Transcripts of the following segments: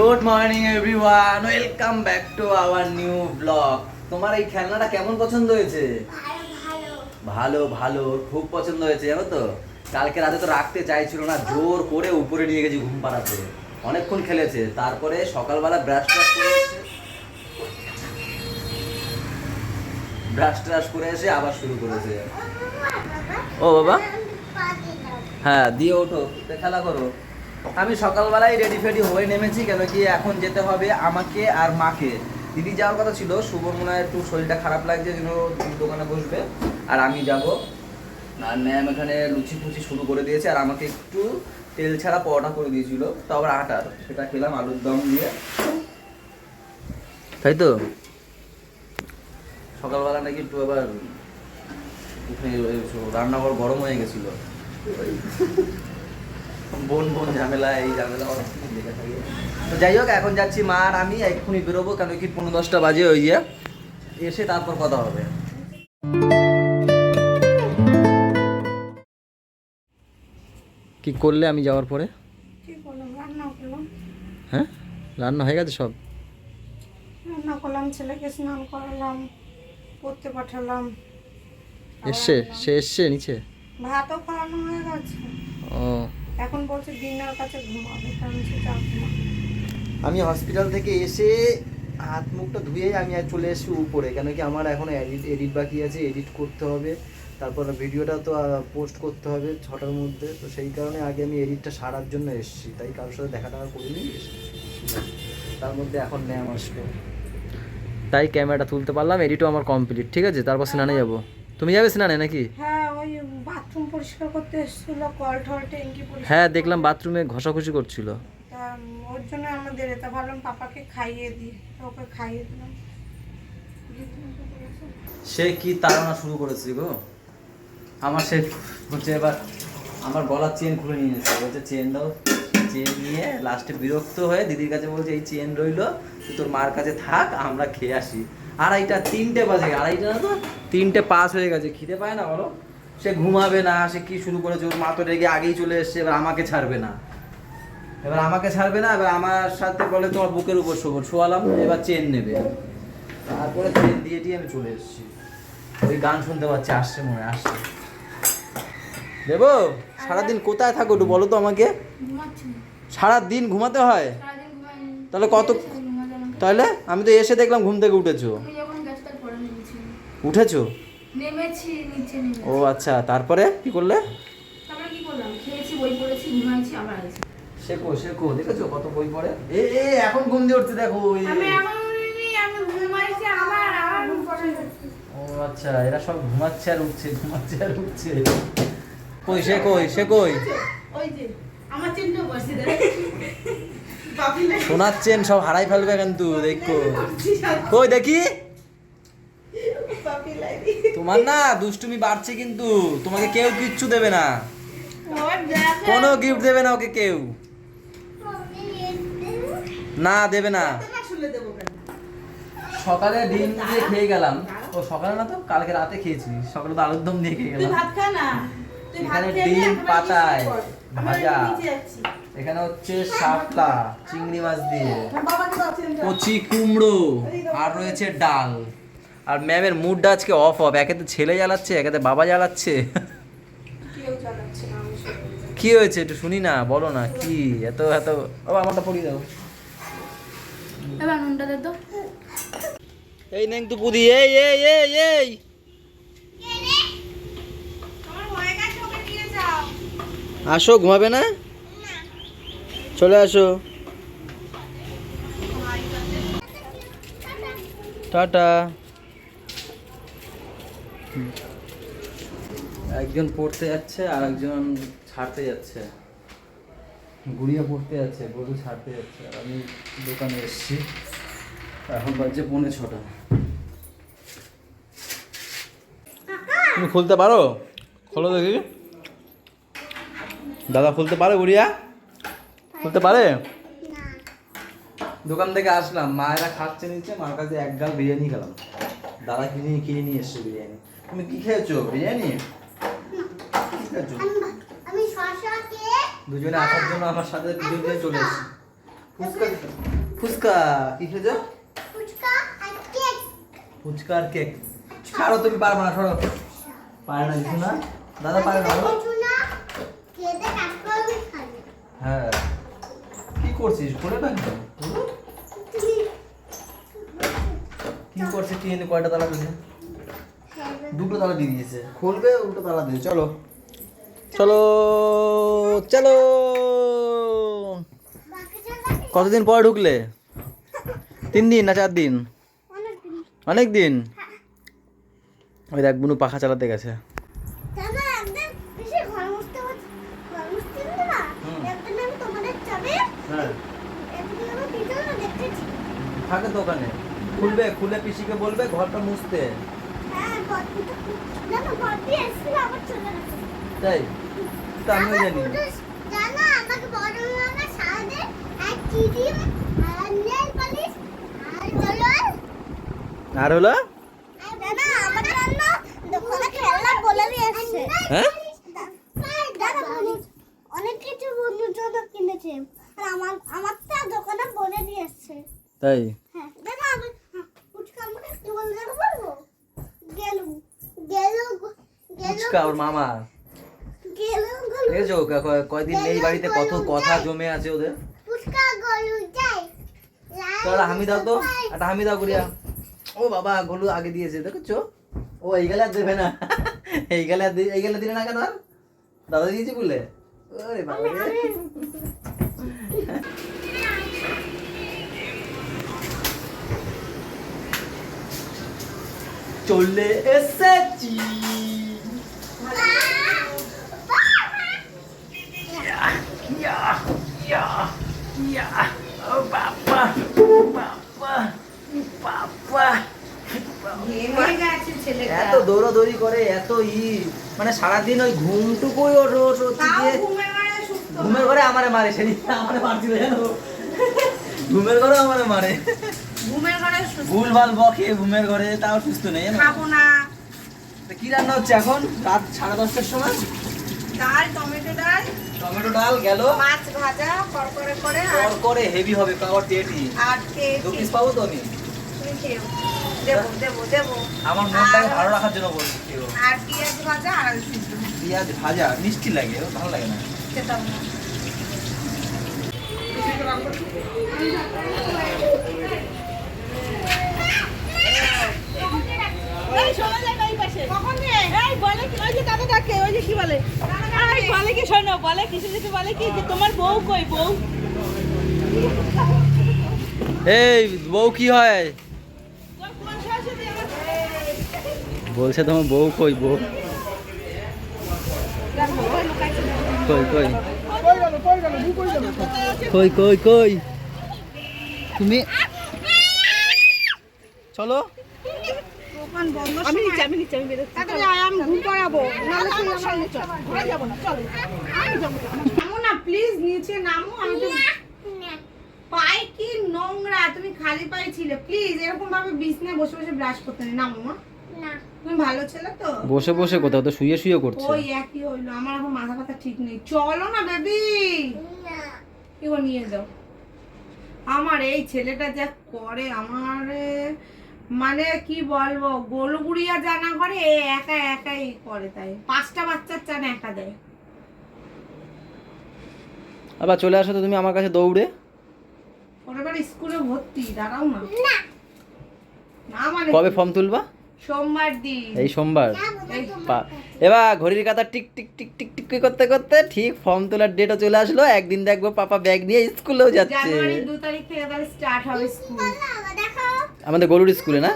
Good morning everyone welcome back to our new blog তোমার এই খেলনাটা কেমন পছন্দ হয়েছে? ভালো ভালো, খুব পছন্দ হয়েছে, জানো তো? কালকে রাতে তো রাখতে চাইছিল না, জোর করে উপরে নিয়ে গেছি ঘুম পাড়াতে। অনেকক্ষণ খেলেছে, তারপরে সকালবেলা ব্রাশ ট্রাশ করে ব্রাশ ট্রাশ করে এসে আবার শুরু করেছে। ও বাবা? হ্যাঁ দিয়ে ওঠো খেলা করো। আমি সকালবেলায় রেডি ফেডি হয়ে নেমেছি, কেন কি এখন যেতে হবে আমাকে আর মাকে। দিদি যাওয়ার কথা ছিল শুভর মনে হয় একটু শরীরটা খারাপ লাগছে, যেন দোকানে বসবে। আর আমি যাব। আর ম্যাম এখানে লুচি ফুচি শুরু করে দিয়েছে, আর আমাকে একটু তেল ছাড়া পরোটা করে দিয়েছিল। তো আবার আটার, সেটা খেলাম, আলুর দম দিয়ে। তাই তো? সকালবেলা নাকি একটু আবার রান্নাঘর গরম হয়ে গেছিল। বোন বোন ঝামেলা এই ঝামেলা অনেক কিছু লেগে থাকে তো যাই হোক এখন যাচ্ছি মা আর আমি এক্ষুনি বেরোবো কেন কি পনেরো দশটা বাজে ওই যে। এসে তারপর কথা হবে। কি করলে আমি যাওয়ার পরে? হ্যাঁ? রান্না হয়ে গেছে সব? রান্না করলাম ছেলেকে স্নান করালাম পড়তে পাঠালাম। এসছে? সে এসছে নিচে? ভাতও খাওয়ানো হয়ে গেছে। ও। এখন বলছে দিনের কাছে ঘুমাবে কারণ সে চা আমি হসপিটাল থেকে এসে হাত মুখটা ধুয়ে আমি আর চলে এসেছি উপরে কেন কি আমার এখন এডিট এডিট বাকি আছে এডিট করতে হবে। তারপর ভিডিওটা তো পোস্ট করতে হবে ছটার মধ্যে তো সেই কারণে আগে আমি এডিটটা সারার জন্য এসেছি। তাই কারোর সাথে দেখা টাকা করিনি। তার মধ্যে এখন ম্যাম আসলো। তাই ক্যামেরাটা তুলতে পারলাম এডিটও আমার কমপ্লিট ঠিক আছে? তারপর স্নানে যাব। তুমি যাবে স্নানে নাকি? হ্যাঁ বাথরুম পরিষ্কার করতে এসেছিল কল টল ট্যাঙ্কি পরিষ্কার হ্যাঁ দেখলাম বাথরুমে ঘষাঘষি করছিল। তা ওর জন্য আমাদের এটা ভাবলাম পাপাকে খাইয়ে দিই। ওকে খাইয়ে দিলাম। সে কি তাড়না শুরু করেছে গো? আমার সে হচ্ছে এবার আমার গলার চেন খুলে নিয়ে নিয়েছে বলছে চেন দাও। চেন নিয়ে লাস্টে বিরক্ত হয়ে দিদির কাছে বলছে এই চেন রইল তুই তোর মার কাছে থাক আমরা খেয়ে আসি। আড়াইটা তিনটে বাজে আড়াইটা না তো? তিনটে পাস হয়ে গেছে খিদে পায় না বলো? সে ঘুমাবে না সে কি শুরু করেছে? ওর মা তো রেগে আগেই চলে এসছে এবার আমাকে ছাড়বে না। এবার আমাকে ছাড়বে না এবার আমার সাথে বলে তোমার বুকের উপর শোবো শোয়ালাম এবার চেন নেবে। তারপরে চেন দিয়ে দিয়ে আমি চলে এসেছি। ওই গান শুনতে পাচ্ছি আসছে মনে আসছে। দেবো সারাদিন কোথায় থাকো একটু বলো তো আমাকে। সারাদিন ঘুমাতে হয়? তাহলে কত তাহলে? আমি তো এসে দেখলাম ঘুম থেকে উঠেছো। উঠেছো? নেমেছি নিচে নেমে ও আচ্ছা তারপরে কি করলে? তারপরে কি করলাম? খেয়েছি বই পড়েছি ঘুমাইছি আবার আছি শেখো শেখো দেখেছ কত বই পড়ে? এ এ এখন ঘুম দিয়ে উঠছে দেখো ওই আমি এখন আমি ঘুমাইছি আবার আবার ঘুম পড়ে ও আচ্ছা এরা সব ঘুমাচ্ছে আর উঠছে ঘুমাচ্ছে আর উঠছে। কই সে কই সে কই ওই। যে আমার চিন্তা বসে শোনাচ্ছেন সব হারাই ফেলবে কিন্তু দেখো। কই দেখি? তোমার না দুষ্টুমি বাড়ছে কিন্তু তোমাকে কেউ কিচ্ছু দেবে না। কোনো গিফট দেবে না ওকে কেউ। না দেবে না। সকালে ডিম দিয়ে খেয়ে গেলাম। ও সকালে না তো কালকে রাতে খেয়েছি। সকালে তো আলুর দম দিয়ে খেয়ে গেলাম। ভাত খা না। তুই ভাত এখানে ডিম পাতায় ভাজা। এখানে হচ্ছে শাপলা চিংড়ি মাছ দিয়ে। কচি কুমড়ো আর রয়েছে ডাল। আর ম্যামের মুডটা আজকে অফ অফ একেতে ছেলে জ্বালাচ্ছে একেতে বাবা জ্বালাচ্ছে। কি হয়েছে একটু শুনি না বলো না কি? এত এত ও আমারটা পড়িয়ে দাও। এই নেং তো পুদি এই এই এই এই। আসো ঘুমাবে না? চলে আসো। টাটা। একজন পড়তে যাচ্ছে আর একজন ছাড়তে যাচ্ছে। গুড়িয়া পড়তে যাচ্ছে গরু ছাড়তে যাচ্ছে। আর আমি দোকানে এসেছি। এখন বাজছে পৌনে ছটা। তুমি খুলতে পারো? খোলো দেখি। দাদা খুলতে পারে গুড়িয়া? খুলতে পারে? দোকান থেকে আসলাম। মায়েরা খাচ্ছে নিচ্ছে মার কাছে এক গাল বিরিয়ানি খেলাম। দাদা কিনে কিনে নিয়ে এসছে বিরিয়ানি। তুমি কি খেয়েছো? বিরিয়ানি? আমি দুজনে আসার জন্য আমার সাথে দুজনে চলে এসেছি। ফুচকা ফুচকা কি খেয়েছো? ফুচকা আর কেক। ফুচকা আর কেক। ছাড়ো তুমি পারবে না সরো। পারে না কিছু না? দাদা পারে না? হ্যাঁ। কি করছিস? করে না কি করছে কি এনে কয়টা তালা দুটো তালা দিয়ে দিয়েছে। খুলবে উল্টো তালা দিয়ে। চলো। চলো চলো। কতদিন পর ঢুকলে? তিন দিন না চার দিন? অনেক দিন। ওই দেখ বুনু পাখা চালাতে গেছে। হ্যাঁ। একদিন আমি ভিডিও না দেখতেছি থাকে ওখানে। খুলবে খুলে পিসিকে বলবে ঘরটা মুছতে হ্যাঁ ঘরটা জানো ঘর দিয়ে এসেছিল আবার চলে গেছে তাই? তা জানি আর হলো বলে দিয়ে এসছে অনেক কিছু বন্ধুর জন্য কিনেছে আর আমার আমার তো দোকানে বলে দিয়ে এসছে তাই হ্যাঁ দাদা আমি ফুচকা আমাকে একটু বলে দেবো বলব গেলু গেলু গেলু ফুচকা ওর মামা। দেখেছ কয়দিন এই বাড়িতে কত কথা জমে আছে ওদের? ফুচকা গলু হামি দাও তো। একটা হামি দাও করিয়া। ও বাবা গোলু আগে দিয়েছে দেখেছ? ও এই গেলে আর দেবে না। এই গেলে আর এই গেলে দিলে না কেন দাদা দিয়েছি বলে? ওরে বাবা চলে এসেছি। এত দৌড়াদৌড়ি করে এত ই মানে সারাদিন ওই ঘুমটুকুই ওর হচ্ছে তাও ঘুমের ঘরে আমারে মারে সেদিন আমারে মারছিল জানো? ঘুমের ঘরে আমারে মারে। সুস্থ বকে ঘুমের ঘরে তাও সুস্থ নেই খাব না। কি রান্না হচ্ছে এখন? রাত সাড়ে দশটার সময়? ডাল টমেটো ডাল। টমেটো ডাল গেল। মাছ ভাজা করকরে করে আর করে হেভি হবে খাবার টেটি আর দু খেয়েছি পিস পাবো তো আমি? দেবো দেবো দেবো। আমার মনটাকে ভালো রাখার জন্য বলছি আর পেঁয়াজ ভাজা আর পেঁয়াজ ভাজা মিষ্টি লাগে ও ভালো লাগে না। খেতাম না এই শোনো যাক এই পাশে। এই বলে কি- ওই যে দাদা ডাকে, ওই যে কি বলে? এই বলে কি শোনো, বলে কিছু কিছু বলে কি যে তোমার বউ কই বউ? এই বউ কি হয়? বলছে তোমার বউ কই বউ? কই কই? কই কই কই? তুমি চলো। আমি নিচ্ছি আমি নিচ্ছি আমি বেরোচ্ছি। তাড়াতাড়ি আয়, ঘুম পাড়াবো নাহলে আমার আমার- সঙ্গে চল ঘরে যাব না চলো। আমি যাব নামো না প্লিজ নিচে নামো আমি তো পায়ে কি নোংরা তুমি খালি পায়ে ছিলে। প্লিজ এরকম ভাবে বিছনায় বসে বসে ব্রাশ করতে নেই। নামো মা। তুমি ভালো ছেলে তো। বসে বসে কোথাও তো শুয়ে শুয়ে করছে। ওই একই হইল আমার এখন মাথা ব্যথা ঠিক নেই। চলো না বেবি না। কি নিয়ে যাও। আমার এই ছেলেটা যা করে আমার মানে কি বলব গোলগুড়িয়া জানা করে এ একা একাই করে তাই। পাঁচটা বাচ্চার চান একা দেয়। আবার চলে আসো তো তুমি আমার কাছে দৌড়ে। ওর এবার স্কুলে ভর্তি দাঁড়াও না। না। না মানে কবে ফর্ম তুলবা? সোমবার দিন। এই সোমবার। এবার ঘড়ির কাঁথা tick tick tick tick tick করতে করতে ঠিক ফর্ম তোলার ডেটও চলে আসলো। একদিন দেখব পাপা ব্যাগ নিয়ে স্কুলেও যাচ্ছে। জানুয়ারি দু তারিখ থেকে তাহলে স্টার্ট হবে স্কুল আমাদের গরুর স্কুলে না?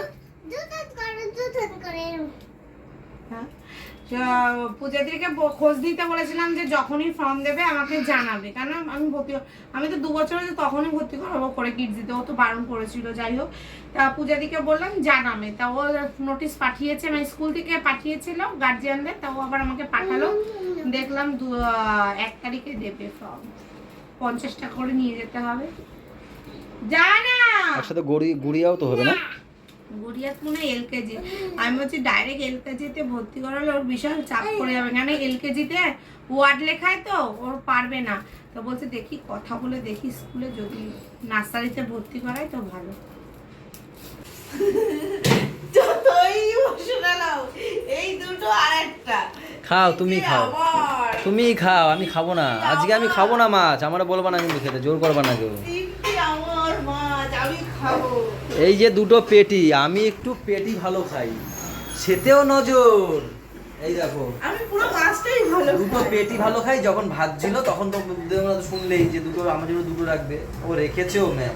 পূজাদিকে খোঁজ দিতে বলেছিলাম যে যখনই ফর্ম দেবে আমাকে জানাবে। কেন? আমি ভর্তি আমি তো দু বছর তখনই ভর্তি করাবো করে কিট দিতে। ও তো বারণ করেছিল, যাই হোক। তা পূজাদিকে বললাম, জানাবে। তা ও নোটিশ পাঠিয়েছে মানে স্কুল থেকে পাঠিয়েছিল গার্জিয়ানদের তা ও আবার আমাকে পাঠালো। দেখলাম দু এক তারিখে দেবে ফর্ম পঞ্চাশ টাকা করে নিয়ে যেতে হবে। জানা! একসাথে গড়ি গুড়িয়াও তো হবে না? গড়িয়াত মনে হয় এলকেজি। আমি বলছি ডাইরেক্ট এলকেজিতে ভর্তি করালে ওর বিশাল চাপ পড়ে যাবে। কেন এলকেজিতে ওয়ার্ড লেখায় তো ওর পারবে না। তো বলছে দেখি কথা বলে দেখি স্কুলে যদি নার্সারিতে ভর্তি করায় তো ভালো। এই দুটো আর একটা। খাও তুমি খাও। তুমি খাও আমি খাব না। আজকে আমি খাব না মাছ আমার বলবা না কিন্তু খেতে জোর করবা না কেউ তিনটে আমার মাছ আমি খাব এই যে দুটো পেটি আমি একটু পেটি ভালো খাই। সেতেও নজর। এই দেখো। আমি পুরো মাছটাই ভালো দুটো পেটি ভালো খাই যখন ভাত ছিল তখন তো শুনলেই যে দুটো আমার জন্য দুটো রাখবে। ও রেখেছেও ম্যাম।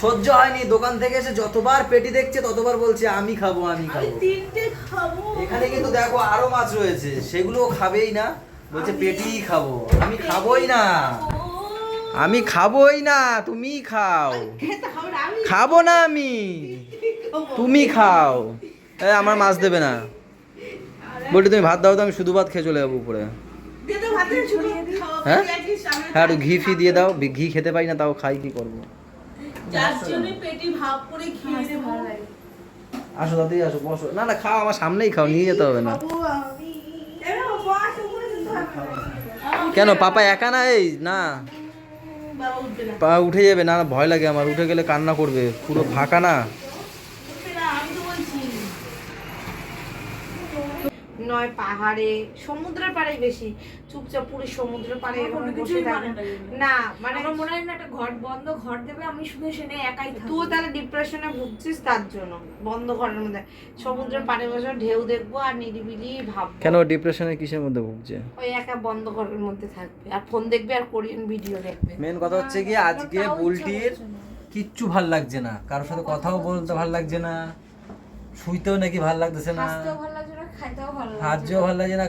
সহ্য হয়নি দোকান থেকে এসে যতবার পেটি দেখছে ততবার বলছে আমি খাব আমি আমি খাব। তিনটে খাব। এখানে কিন্তু দেখো আরও মাছ রয়েছে সেগুলো খাবেই না। বলছে পেটিই খাব। আমি খাবোই না। আমি খাবোই না তুমি খাও। খাব না আমি। তুমি খাও। এ আমার মাছ দেবে না। বলছি তুমি ভাত দাও তো আমি শুধু ভাত খেয়ে চলে যাব উপরে। হ্যাঁ? হ্যাঁ একটু ঘি ফি দিয়ে দাও। ঘি খেতে পাই না তাও খাই কি করব? যার জন্য পেটি ভাগ করে খেয়ে নেব আসো দাদি আসো বসো। না না খাও আমার সামনেই খাও নিয়ে যেতে হবে না। কেন পাপা একা না এই? না। পা উঠে যাবে না ভয় লাগে আমার। উঠে গেলে কান্না করবে পুরো ফাঁকা না উঠবে না আমি তো বলছি নয় পাহাড়ে সমুদ্রের পাড়ে বেশি। চুপচাপ পুরো সমুদ্রের পাড়ে এরকম বসে থাকে না মানে আমার মনে হয় না একটা ঘর বন্ধ ঘর দেবে আমি শুধু সেনে একাই তুই তাহলে ডিপ্রেশনে ভুগছিস তার জন্য বন্ধ ঘরের মধ্যে। সমুদ্রের পাড়ে বসে ঢেউ দেখব আর নিরিবিলি ভাব কেন ডিপ্রেশনে কিসের মধ্যে ভুগছে? ওই একা বন্ধ ঘরের মধ্যে থাকবে আর ফোন দেখবে আর কোরিয়ান ভিডিও দেখবে। মেন কথা হচ্ছে কি আজকে বুলটির কিচ্ছু ভালো লাগছে না। কারোর সাথে কথাও বলতে ভালো লাগছে না। শুইতেও নাকি ভালো লাগতেছে না। হাসতেও ভালো লাগছে না।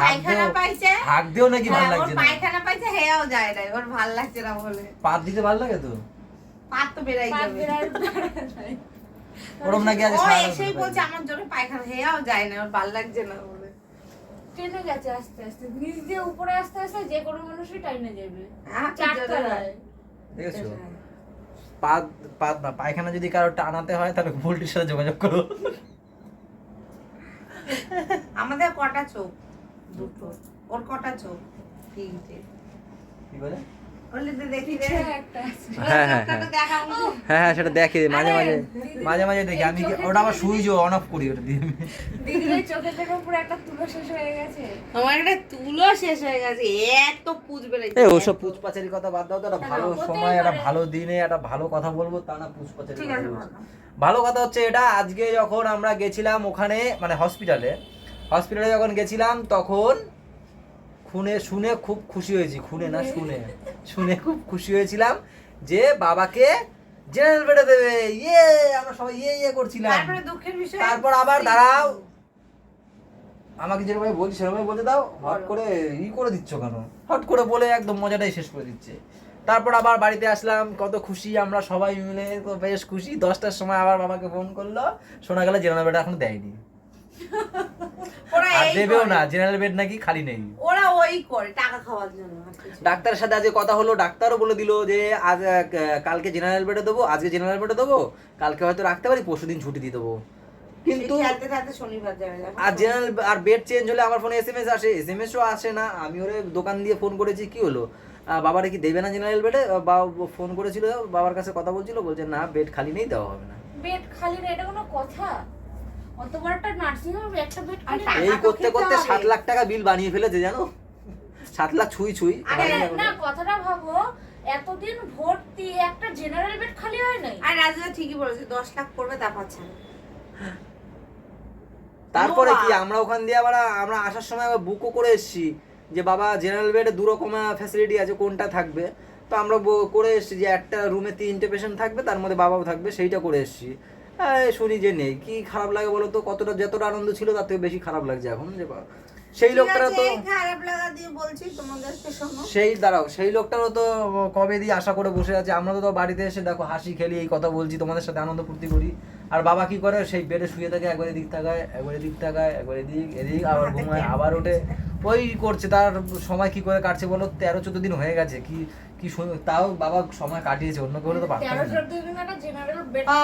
পায়খানা পাইছে। হাত নাকি ভালো হ্যাঁ, লাগছে না? পায়খানা পাইছে হেয়াও যায় না ওর ভালো লাগছে না বলে। পাত দিতে ভালো লাগে তো? পাত তো পাত যাবে। ওরম নাকি আজ সারা এসেই বলছে আমার জন্য পায়খানা। হেয়াও যায় না ওর ভালো লাগছে না বলে। ট্রেনে গেছে আস্তে আস্তে। নিচ দিয়ে উপরে আস্তে আস্তে যে কোনো মানুষই টাইনে যাবে। হ্যাঁ, চারতলায়। দেখেছ? পাত পাত না পায়খানা যদি কারও টানাতে হয় তাহলে বুলটির সাথে যোগাযোগ করো। আমাদের কটা চোখ? দুটো। ওর কটা চোখ? তিনটে। কি বলে? হ্যাঁ হ্যাঁ হ্যাঁ। হ্যাঁ হ্যাঁ সেটা দেখে মাঝে মাঝে মাঝে মাঝে দেখি। আমি ওটা আবার সুইচ অন অফ করি ওটা দিয়ে দিদির চোখের থেকে পুরো একটা তুলো শেষ হয়ে গেছে। আমার একটা তুলো শেষ হয়ে গেছে। এত পুজ বেড়েছে। এই ওসব পুচপাচারি কথা বাদ দাও তো। একটা ভালো সময় একটা ভালো দিনে একটা ভালো কথা বলব তা না আছে বলব। ভালো। কথা হচ্ছে এটা আজকে যখন আমরা গেছিলাম ওখানে মানে হসপিটালে হসপিটালে যখন গেছিলাম তখন খুনে শুনে খুব খুশি হয়েছি। খুনে না শুনে। শুনে খুব খুশি হয়েছিলাম যে বাবাকে জেনারেল বেডে দেবে। ইয়ে আমরা সবাই ইয়ে ইয়ে করছিলাম। তারপরে আবার দাঁড়াও। আমাকে যেরকম বলছি সেরকম বলতে দাও। হট করে ই করে দিচ্ছ কেন? হট করে বলে একদম মজাটাই শেষ করে দিচ্ছে। তারপর আবার বাড়িতে আসলাম কত খুশি আমরা সবাই মিলে তো বেশ খুশি। দশটার সময় আবার বাবাকে ফোন করল। শোনা গেল জেনারেল বেড এখন দেয়নি। আর দেবেও না জেনারেল বেড নাকি খালি নেই। ওরা ওই করে টাকা খাওয়ার জন্য আর কিছু না। ডাক্তারের সাথে আজকে কথা হলো ডাক্তারও বলে দিল যে আজ কালকে জেনারেল বেডে দেবো আজকে জেনারেল বেডে দেবো কালকে হয়তো রাখতে পারি পরশু দিন ছুটি দিয়ে দেবো। কিন্তু। আর জেনারেল আর বেড চেঞ্জ হলে আমার ফোনে এসএমএস আসে এসএমএসও আসে না। আমি ওরে দোকান দিয়ে ফোন করেছি কি হলো? বাবারে কি দেবে না জেনারেল বেডে বাবা ফোন করেছিল বাবার কাছে কথা বলছিল বলছে না বেড খালি নেই দেওয়া হবে না। বেড খালি না এটা কোনো কথা? অত বড় একটা নার্সিং হোম একটা বেড খালি আর না। এই করতে করতে সাত লাখ টাকা বিল বানিয়ে ফেলেছে জানো? সাত লাখ ছুঁই ছুঁই। আরে বানিয়ে ফেলেছে। না কথাটা ভাবো এতদিন ভর্তি একটা জেনারেল বেড খালি হয় নাই? আর রাজা ঠিকই বলেছে দশ লাখ পড়বে তা পাচ্ছে তারপরে কি আমরা ওখান দিয়ে আবার আমরা আসার সময় আবার বুকও করে এসেছি যে বাবা জেনারেল বেডে দু রকম ফ্যাসিলিটি আছে কোনটা থাকবে? তো আমরা ব- করে এসেছি যে একটা রুমে তিনটে পেশেন্ট থাকবে তার মধ্যে বাবাও থাকবে সেইটা করে এসেছি। শুনি যে নেই কি খারাপ লাগে বলো তো? কতটা যতটা আনন্দ ছিল তার থেকে বেশি খারাপ লাগছে এখন যে সেই লোকটারা তো খারাপ লাগা দিয়ে বলছি তোমাদেরকে শোনো। সেই দাঁড়াও সেই লোকটারও তো কবে দিয়ে আশা করে বসে আছে আমরা তো বাড়িতে এসে দেখো হাসি খেলি এই কথা বলছি তোমাদের সাথে আনন্দ ফুর্তি করি। আর বাবা কি করে সেই বেডে শুয়ে থাকে একবারে দিক থাকায় একবারে দিক থাকায় একবারে দিক এদিক আবার ঘুমায় আবার ওঠে ওই করছে তার সময় কি করে কাটছে বলো? তেরো চোদ্দ দিন হয়ে গেছে কি কি সুন্দর তাও বাবা সময় কাটিয়েছে অন্য কেউ তো পারতাম না।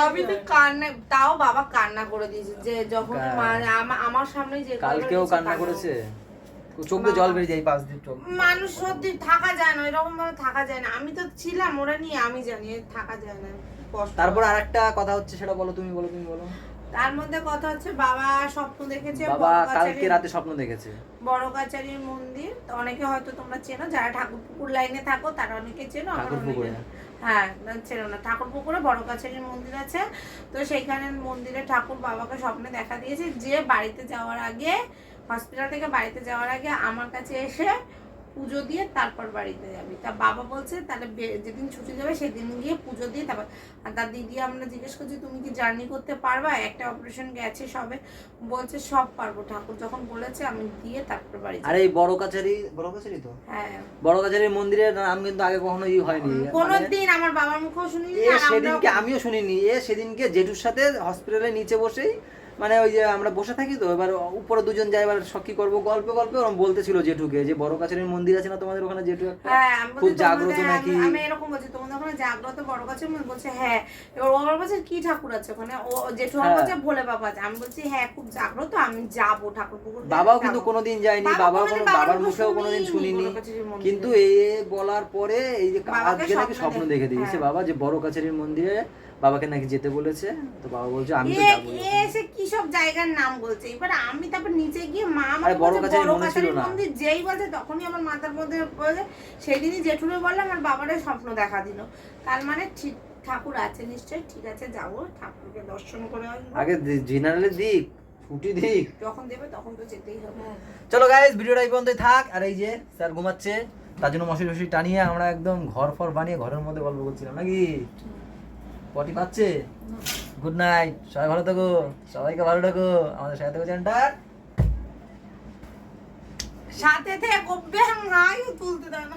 আমি তো কান্না তাও বাবা কান্না করে দিয়েছে যে যখন আমার সামনে যে কালকেও কান্না করেছে? চোখ দিয়ে জল বেরিয়ে যায় পাশ দিয়ে চোখ। মানুষ সত্যি থাকা যায় না এরকম ভাবে থাকা যায় না। আমি তো ছিলাম ওরা নিয়ে আমি জানি থাকা যায় না তারপর আরেকটা কথা হচ্ছে সেটা বলো তুমি বলো তুমি বলো। তার মধ্যে কথা হচ্ছে বাবা স্বপ্ন দেখেছে বাবা কালকে রাতে স্বপ্ন দেখেছে। বড় কাচারির মন্দির। অনেকে হয়তো তোমরা চেনো যারা ঠাকুর পুকুর লাইনে থাকো তারা অনেকে চেনো ঠাকুরপুকুরে। হ্যাঁ চেনো না। ঠাকুর পুকুরে বড় কাছারির মন্দির আছে। তো সেইখানে মন্দিরে ঠাকুর বাবাকে স্বপ্নে দেখা দিয়েছে। যে বাড়িতে যাওয়ার আগে হসপিটাল থেকে বাড়িতে যাওয়ার আগে আমার কাছে এসে পুজো দিয়ে তারপর বাড়িতে যাবি। তা বাবা বলছে তাহলে যেদিন ছুটি যাবে সেদিন গিয়ে পুজো দিয়ে তারপর আর তার দিদি আমরা জিজ্ঞেস করছি তুমি কি জার্নি করতে পারবা? একটা অপারেশন গেছে সবে? বলছে সব পারব ঠাকুর। যখন বলেছে আমি দিয়ে তারপর বাড়ি আরে এই বড় কাছারি বড় কাছারি তো? হ্যাঁ। বড় কাছারির মন্দিরের নাম কিন্তু আগে কখনো ই হয়নি। মানে কোনোদিন আমার বাবার মুখেও শুনিনি সেদিনকে আমিও শুনিনি। এ সেদিনকে জেঠুর সাথে হসপিটালের নিচে বসেই মানে ওই যে আমরা বসে থাকি তো এবার উপরে দুজন যাই এবার কি করব গল্পে গল্পে ওরকম বলতেছিল জেঠুকে যে বড় কাছারির মন্দির আছে না তোমাদের ওখানে? জেঠু একটা হ্যাঁ খুব জাগ্রত নাকি? আমি- এরকম বলছি তোমাদের ওখানে জাগ্রত বড় কাছে বলছে হ্যাঁ। এবার ও আমার বলছে কি ঠাকুর আছে ওখানে? ও জেঠু আমার হ্যাঁ। বলছে ভোলে বাবা আছে। আমি বলছি হ্যাঁ খুব জাগ্রত আমি যাব ঠাকুর পুকুর বাবাও কিন্তু কোনোদিন যায়নি বাবা কোনো বাবার মুখেও কোনোদিন শুনিনি। মন্দিরে। কিন্তু এ বলার পরে এই যে আজকে নাকি স্বপ্ন দেখে- দিয়েছে হ্যাঁ। বাবা যে বড় কাছারির মন্দিরে বাবাকে নাকি যেতে বলেছে তো বাবা বলছে আমি তো যাব এসে কি সব জায়গার নাম বলছে? এবার আমি তারপর নিচে গিয়ে মা আমাকে বড় বড় মনে ছিল না। মন্দির যেই বলছে তখনই আমার মাথার মধ্যে বলে সেদিনই জেঠুরে বললাম আর বাবারে স্বপ্ন দেখা দিল। তার মানে ঠিক ঠাকুর আছে নিশ্চয়ই ঠিক আছে যাব ঠাকুরকে দর্শন করে আগে জেনারেলের দিক ছুটি দিক। যখন দেবে তখন তো যেতেই হবে। চলো গাইজ ভিডিওটা এই পর্যন্তই থাক। আর এই যে স্যার ঘুমাচ্ছে তার জন্য মশারি মশারি টানিয়ে আমরা একদম ঘর ফর বানিয়ে ঘরের মধ্যে গল্প করছিলাম নাকি? পটি পাচ্ছে। গুড নাইট সবাই ভালো থাকো, সবাইকে ভালো থাকো আমাদের সাথে থাকো চ্যানেলটার। সাথে থেকে ব্যাং হাই তুলতে দেয় না।